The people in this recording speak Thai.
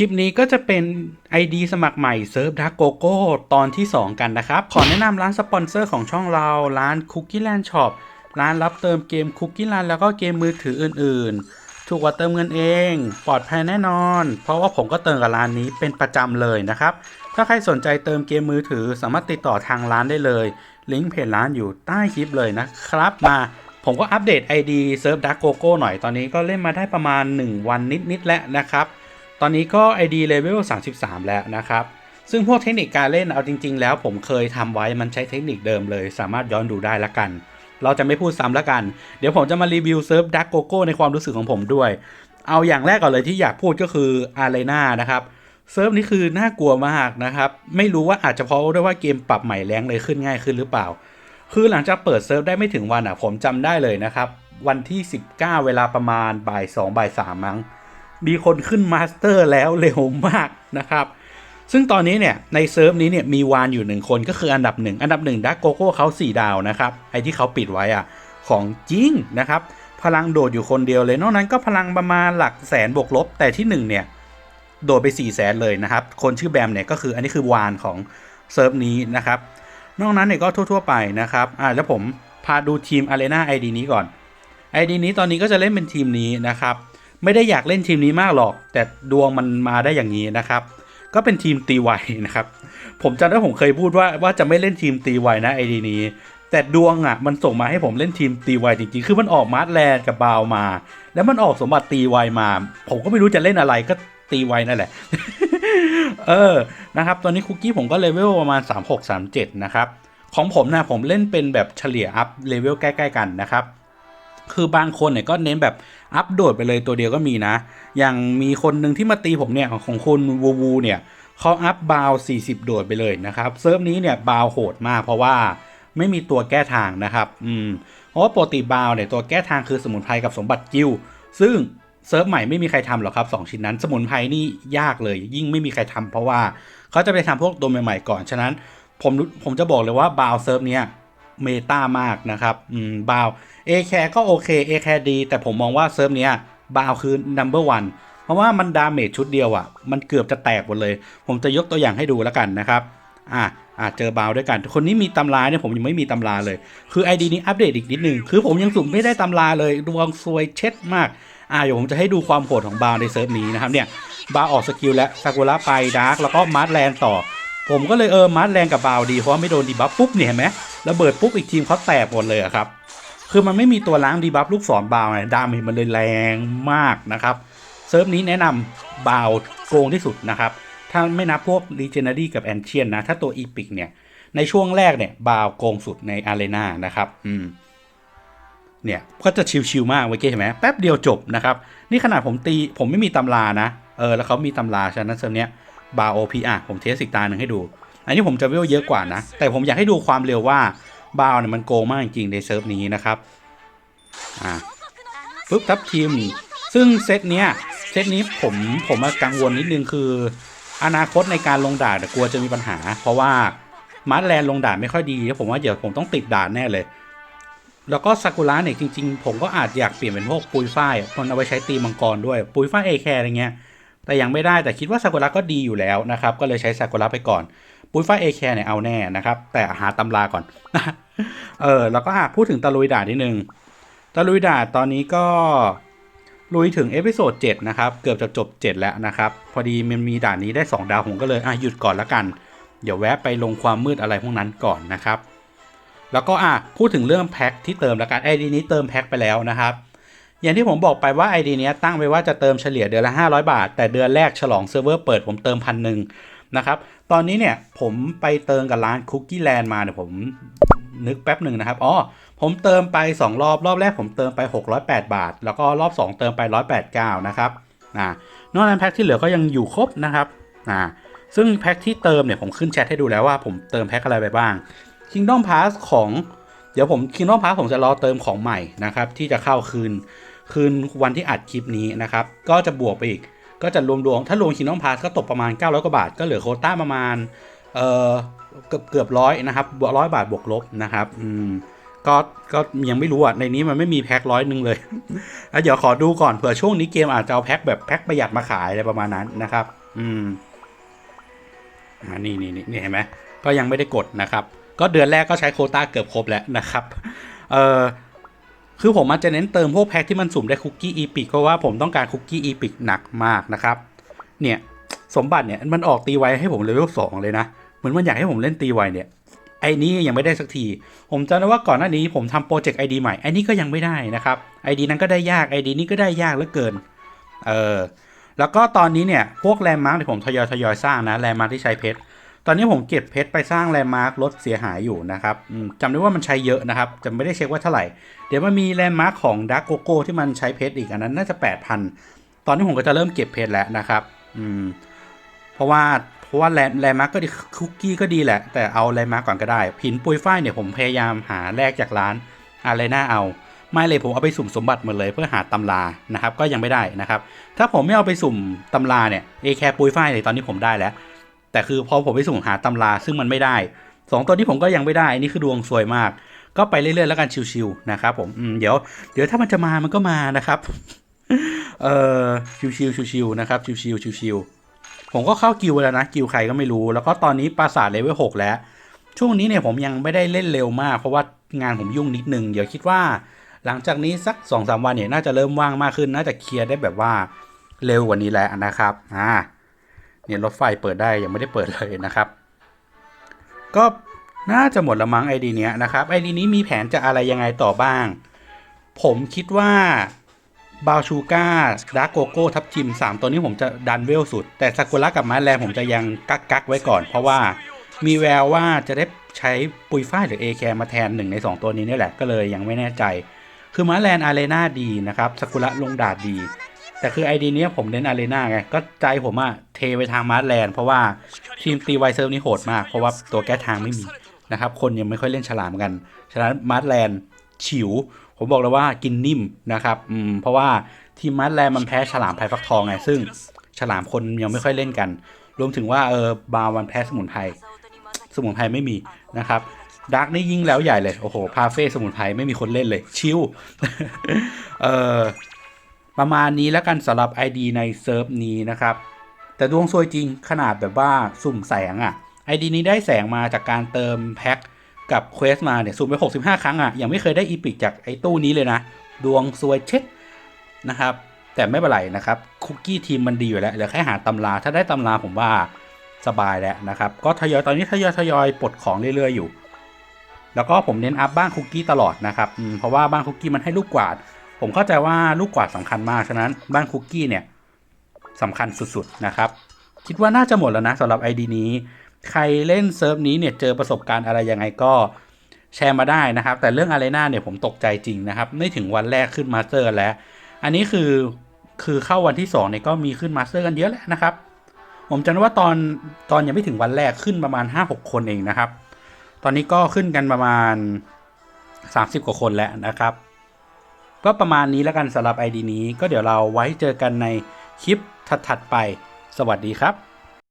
คลิปนี้ก็จะเป็น ID สมัครใหม่เซิร์ฟดักโกโก้ตอนที่ 2 กันนะครับ ขอแนะนำร้านสปอนเซอร์ของช่องเราร้าน Cookie Land Shop ร้านรับเติมเกม Cookie Land แล้วก็เกมมือถืออื่น ๆ ถูกกว่าเติมเงินเอง ปลอดภัยแน่นอน เพราะว่าผมก็เติมกับร้านนี้เป็นประจำเลยนะครับ ถ้าใครสนใจเติมเกมมือถือสามารถติดต่อทางร้านได้เลย ลิงก์เพจร้านอยู่ใต้คลิปเลยนะครับมาผมก็อัปเดต ID เซิร์ฟดักโกโก้หน่อยตอนนี้ก็เล่นมาได้ประมาณ 1 วันนิด ๆ แล้วนะครับ ตอนนี้ก็ ID level 33 แล้วนะครับ ซึ่งพวกเทคนิคการเล่นเอาจริง ๆ แล้วผมเคยทำไว้มันใช้เทคนิคเดิมเลย สามารถย้อนดูได้ละกัน เราจะไม่พูดซ้ำละกัน เดี๋ยวผมจะมารีวิวเซิร์ฟดักโกโก้ในความรู้สึกของผมด้วย เอาอย่างแรกก่อนเลยที่อยากพูดก็คืออารีนานะครับเซิร์ฟนี้คือน่ากลัวมากนะครับ ไม่รู้ว่าอาจจะเพราะด้วยว่าเกมปรับใหม่แรงเลยขึ้นง่ายขึ้นหรือเปล่า คือหลังจากเปิดเซิร์ฟได้ไม่ถึงวันอะผมจำได้เลยนะครับ วันที่ 19 เวลาประมาณบ่าย2บ่าย3มั้ง มีคนขึ้นมาสเตอร์แล้วเร็วมากนะครับ ซึ่งตอนนี้เนี่ยในเซิร์ฟนี้เนี่ยมีวานอยู่หนึ่งคนก็คืออันดับหนึ่งอันดับหนึ่งดักโกโก้เขา4 ดาวนะครับไอที่เขาปิดไว้อะของจริงนะครับ พลังโดดอยู่คนเดียวเลย นอกนั้นก็พลังประมาณหลักแสนบวกลบ แต่ที่หนึ่งเนี่ย โดดไป4ี่แสนเลยนะครับ คนชื่อแบมเนี่ยก็คืออันนี้คือวานของเซิร์ฟนี้นะครับ นอกนั้นเนี่ยก็ทั่ว ๆ ไปนะครับอ่าแล้วผมพาดูทีม Arena ID นี้ก่อน ID นี้ตอนนี้ก็จะเล่นเป็นทีมนี้นะครับ ไม่ได้อยากเล่นทีมนี้มากหรอก แต่ดวงมันมาได้อย่างนี้นะครับ ก็เป็นทีมตีไวนะครับ ผมจำได้ผมเคยพูดว่าว่าจะไม่เล่นทีมตีไวนะ ID นี้ แต่ดวงอะมันส่งมาให้ผมเล่นทีมตีไวจริงๆ คือมันออกมาร์ทแลนด์กับบาวมา แล้วมันออกสมบัติตีไวมา ผมก็ไม่รู้จะเล่นอะไรก็ตีไวนั่นแหละ เออ นะครับ ตอนนี้คุกกี้ผมก็เลเวลประมาณ 36 37 นะครับ ของผมนะผมเล่นเป็นแบบเฉลี่ยอัพเลเวลใกล้ ๆ กันนะครับ คือบางคนเนี่ยก็เน้นแบบอัพโดดไปเลยตัวเดียวก็มีนะ อย่างมีคนหนึ่งที่มาตีผมเนี่ยของคุณวูวูเนี่ยเขาอัพบาว 40 โดดไปเลยนะครับเซิร์ฟนี้เนี่ยบาวโหดมากเพราะว่าไม่มีตัวแก้ทางนะครับ อืม เพราะว่าปกติบาวเนี่ยตัวแก้ทางคือสมุนไพรกับสมบัติกิลซึ่งเซิร์ฟใหม่ไม่มีใครทำหรอกครับสองชิ้นนั้น สมุนไพรนี่ยากเลย ยิ่งไม่มีใครทำเพราะว่าเขาจะไปทำพวกตัวใหม่ๆก่อน ฉะนั้นผมผมจะบอกเลยว่าบาวเซิร์ฟเนี้ย เมตามากนะครับอืมบาวเอแคก็โอเคเอแคดี แต่ผมมองว่าเซิร์ฟเนี้ยบาวคือ number one เพราะว่ามันดาเมจชุดเดียวอะ่ะ มันเกือบจะแตกหมดเลย ผมจะยกตัวอย่างให้ดูแล้วกันนะครับ อะอะเจอบาวด้วยกัน คนนี้มีตำราเนี่ยผมยังไม่มีตำราเลย คือ ID นี้อัปเดตอีกนิดนึง คือผมยังสุ่มไม่ได้ตำราเลยดวงซวยเช็ดมาก อะเดี๋ยวผมจะให้ดูความโหดของบาวในเซิร์ฟนี้นะครับเนี่ย บาวออกสกิลและซากุระไปดาร์กแล้วก็มาร์ทแลนต่อ ผมก็เลยเออมาร์ทแลนกับบาวดีเพราะไม่โดนดีบัฟปุ๊บเนี่ยเห็นไหมระเบิดปุ๊บอีกทีมเขาแตกหมดเลยครับ คือมันไม่มีตัวล้างดีบัฟลูกศรบาวไงดาเมจมันเลยแรงมากนะครับเซิร์ฟนี้แนะนำบาวโกงที่สุดนะครับ ถ้าไม่นับพวก Legendary กับ Ancient นนะ ถ้าตัว Epic เนี่ย ในช่วงแรกเนี่ยบาวโกงสุดใน Arena นะครับ อืม เนี่ยก็จะชิวๆมากเมื่อกี้เห็นไหมแป๊บเดียวจบนะครับ นี่ขนาดผมตีผมไม่มีตำรานะ เออ แล้วเขามีตำราฉะนั้นเซิร์ฟเนี้ย บาว OP อะผมเทสอีกตาหนึ่งให้ดู อันนี้ผมจะเวลเยอะกว่านะ แต่ผมอยากให้ดูความเร็วว่าบาวเนี่ยมันโกงมากจริงในเซิร์ฟนี้นะครับอ่าปุ๊บทับทีมซึ่งเซตเนี้ยเซตนี้ผมผมมากังวลนิดนึงคือ อนาคตในการลงด่านกลัวจะมีปัญหา เพราะว่ามาร์แลนด์ลงด่านไม่ค่อยดีแล้วผมว่าเดี๋ยวผมต้องติดด่านแน่เลย แล้วก็ซากุระเนี่ยจริง ๆ ผมก็อาจอยากเปลี่ยนเป็นพวกปุยฝ้ายมันเอาไว้ใช้ตีมังกรด้วย ปุยฝ้ายเอแคร์อะไรเงี้ย แต่ยังไม่ได้แต่คิดว่าซากุระก็ดีอยู่แล้วนะครับ ก็เลยใช้ซากุระไปก่อนปุ้ยฝ้ายเอแคร์เนี่ยเอาแน่นะครับ แต่หาตำราก่อน เออแล้วก็พูดถึงตะลุยด่านนิดนึงตะลุยด่านตอนนี้ก็ลุยถึงเอพิโซด7นะครับ เกือบจะจบ 7 แล้วนะครับ พอดีมันมีด่านนี้ได้ 2 ดาวผมก็เลยอะหยุดก่อนละกัน เดี๋ยวแวะไปลงความมืดอะไรพวกนั้นก่อนนะครับ แล้วก็อะพูดถึงเรื่องแพ็คที่เติมละกันไอ้ดีนี้เติมแพ็คไปแล้วนะครับ อย่างที่ผมบอกไปว่า ID เนี้ยตั้งไว้ว่าจะเติมเฉลี่ยเดือนละ 500 บาท แต่เดือนแรกฉลองเซิร์ฟเวอร์เปิดผมเติมพันหนึ่งนะครับ ตอนนี้เนี่ยผมไปเติมกับร้านคุกกี้แลนด์มาเนี่ยผมนึกแป๊บหนึ่งนะครับ อ๋อ ผมเติมไป 2 รอบ รอบแรกผมเติมไป 608 บาท แล้วก็รอบ 2 เติมไป 189 นะครับอ่านอกนั้นแพ็คที่เหลือก็ยังอยู่ครบนะครับอ่าซึ่งแพ็คที่เติมเนี่ยผมขึ้นแชทให้ดูแล้วว่าผมเติมแพ็คอะไรไปบ้าง Kingdom Pass ของ เดี๋ยวผม Kingdom Pass ผมจะรอเติมของใหม่นะครับที่จะเข้าคืน คืนวันที่อัดคลิปนี้นะครับ ก็จะบวกไปอีก ก็จะรวมๆ ถ้ารวม Kingdom Pass ก็ตกประมาณ 900 กว่าบาท ก็เหลือโคต้าประมาณ เออเกือบเกือบร้อยนะครับบวกร้อยบาทบวกลบนะครับ อืม ก็ ก็ยังไม่รู้อะ ในนี้มันไม่มีแพ็คร้อยหนึ่งเลยอะเดี๋ยวขอดูก่อนเผื่อช่วงนี้เกมอาจจะเอาแพ็คแบบแพ็คประหยัดมาขายอะไรประมาณนั้นนะครับ อืมอ่านี่นี่นี่นี่เห็นไหมก็ยังไม่ได้กดนะครับ ก็เดือนแรกก็ใช้โคต้าเกือบครบแล้วนะครับ เออ คือผมอาจจะเน้นเติมพวกแพ็คที่มันสุ่มได้คุกกี้อีพิกเพราะว่าผมต้องการคุกกี้อีพิกหนักมากนะครับ เนี่ยสมบัติเนี่ยมันออกตีไวให้ผมเลเวลสองเลยนะ เหมือนมันอยากให้ผมเล่นตีไวเนี่ยไอ้นี้ยังไม่ได้สักที ผมจำได้ว่าก่อนหน้านี้ผมทำโปรเจกต์ไอดีใหม่ไอ้นี้ก็ยังไม่ได้นะครับไอดีนั้นก็ได้ยากไอดีนี้ก็ได้ยากเหลือเกิน เออ แล้วก็ตอนนี้เนี่ย พวกแลนด์มาร์กที่ผมทยอยทยอยสร้างนะแลนด์มาร์กที่ใช้เพชร ตอนนี้ผมเก็บเพชรไปสร้างแลนด์มาร์กลดเสียหายอยู่นะครับจำได้ว่ามันใช้เยอะนะครับจำไม่ได้เช็คว่าเท่าไหร่ เดี๋ยวมันมีแลนด์มาร์กของดักโกโก้ที่มันใช้เพชรอีกอันนั้นน่าจะ 8,000 ตอนนี้ผมก็จะเริ่มเก็บเพชรแล้วนะครับอืมเพราะว่าเพราะว่าแลนแลนด์มาร์กก็ดีคุกกี้ก็ดีแหละ แต่เอาแลนด์มาร์กก่อนก็ได้หินปุยฝ้ายเนี่ยผมพยายามหาแลกจากร้านอะไรน่าเอา ไม่เลยผมเอาไปสุ่มสมบัติหมดเลยเพื่อหาตำรานะครับก็ยังไม่ได้นะครับ ถ้าผมไม่เอาไปสุ่มตำราเนี่ยเอแคปุยฝ้ายเนี่ยตอนนี้ผมได้แล้ว แต่คือพอผมไปสุ่มหาตำราซึ่งมันไม่ได้สองตัวนี้ผมก็ยังไม่ได้นนี้คือดวงสวยมาก ก็ไปเรื่อยๆแล้วกันชิวๆนะครับผมอืมเดี๋ยว เดี๋ยวถ้ามันจะมามันก็มานะครับเออชิวๆชิวๆนะครับชิวๆชิวๆผมก็เข้ากิวแล้วนะกิวใครก็ไม่รู้ แล้วก็ตอนนี้ปราสาทเลเวลหกแล้ว ช่วงนี้เนี่ยผมยังไม่ได้เล่นเร็วมาก เพราะว่างานผมยุ่งนิดนึงเดี๋ยวคิดว่า หลังจากนี้สัก2อสวันเนี่ยน่าจะเริ่มว่างมากขึ้น น่าจะเคลียร์ได้แบบว่าเร็วกว่านี้แล้วนะครับอ่า เนี่ยรถไฟเปิดได้ยังไม่ได้เปิดเลยนะครับ ก็น่าจะหมดละมั้งไอดีเนี้ยนะครับไอดีนี้มีแผนจะอะไรยังไงต่อบ้าง ผมคิดว่าบาชูก้าดาร์โกโก้ ทับทิม 3 ตัวนี้ผมจะดันเวลสุด แต่ซากุระกับมาแรงผมจะยังกักกักไว้ก่อน เพราะว่ามีแววว่าจะได้ใช้ปุยฝ้ายหรือเอแคมาแทนหนึ่งใน 2 ตัวนี้นี่แหละก็เลยยังไม่แน่ใจ คือมาแลนอารีนาดีนะครับซากุระลงดาดดี แต่คือไอดีนี้ยผมเน้นอารีนาไง ก็ใจผมอะเทไปทางมาร์แลนด์เพราะว่าทีมตีไวเซิร์ฟนี่โหดมาก เพราะว่าตัวแก้ทางไม่มีนะครับ คนยังไม่ค่อยเล่นฉลามกัน ฉะนั้นมาร์แลนด์ฉิว ผมบอกเลยว่ากินนิ่มนะครับอืมเพราะว่าทีมมาร์แลนด์มันแพ้ฉลามไพฟักทองไง ซึ่งฉลามคนยังไม่ค่อยเล่นกัน รวมถึงว่าเออบาวันแพ้สมุนไพร สมุนไพรไม่มีนะครับดาร์กนี่ยิ่งแล้วใหญ่เลย โอ้โห พาเฟ่สมุนไพรไม่มีคนเล่นเลย ชิวเออ ประมาณนี้แล้วกันสำหรับ ID ในเซิร์ฟนี้นะครับ แต่ดวงซวยจริงขนาดแบบว่าสุ่มแสงอะ่ะ ID นี้ได้แสงมาจากการเติมแพ็คกับเควสมาเนี่ยสุ่มไป 65 ครั้งอะ่ะ ยังไม่เคยได้อีพิกจากไอ้ตู้นี้เลยนะ ดวงซวยเช็ดนะครับ แต่ไม่เป็นไรนะครับ คุกกี้ทีมมันดีอยู่แล้วเหลือแค่หาตำรา ถ้าได้ตำราผมว่าสบายแล้วนะครับ ก็ทยอยตอนนี้ทยอยทยอยปลดของเรื่อยๆอยู่ แล้วก็ผมเน้นอัพบ้านคุกกี้ตลอดนะครับเพราะว่าบ้านคุกกี้มันให้ลูกกวาด ผมเข้าใจว่าลูกกวาดสำคัญมาก ฉะนั้นบ้านคุกกี้เนี่ยสำคัญสุดๆนะครับ คิดว่าน่าจะหมดแล้วนะสำหรับ ID นี้ ใครเล่นเซิร์ฟนี้เนี่ยเจอประสบการณ์อะไรยังไงก็แชร์มาได้นะครับ แต่เรื่องอารีนาเนี่ยผมตกใจจริงนะครับ ไม่ถึงวันแรกขึ้นมาสเตอร์แล้ว อันนี้คือคือเข้าวันที่2เนี่ยก็มีขึ้นมาสเตอร์กันเยอะแล้วนะครับ ผมจำได้ว่าตอนตอนยังไม่ถึงวันแรกขึ้นประมาณ 5-6 คนเองนะครับ ตอนนี้ก็ขึ้นกันประมาณ 30 กว่าคนแล้วนะครับ ก็ประมาณนี้แล้วกันสำหรับ ID นี้ ก็เดี๋ยวเราไว้เจอกันในคลิปถัดๆไป สวัสดีครับ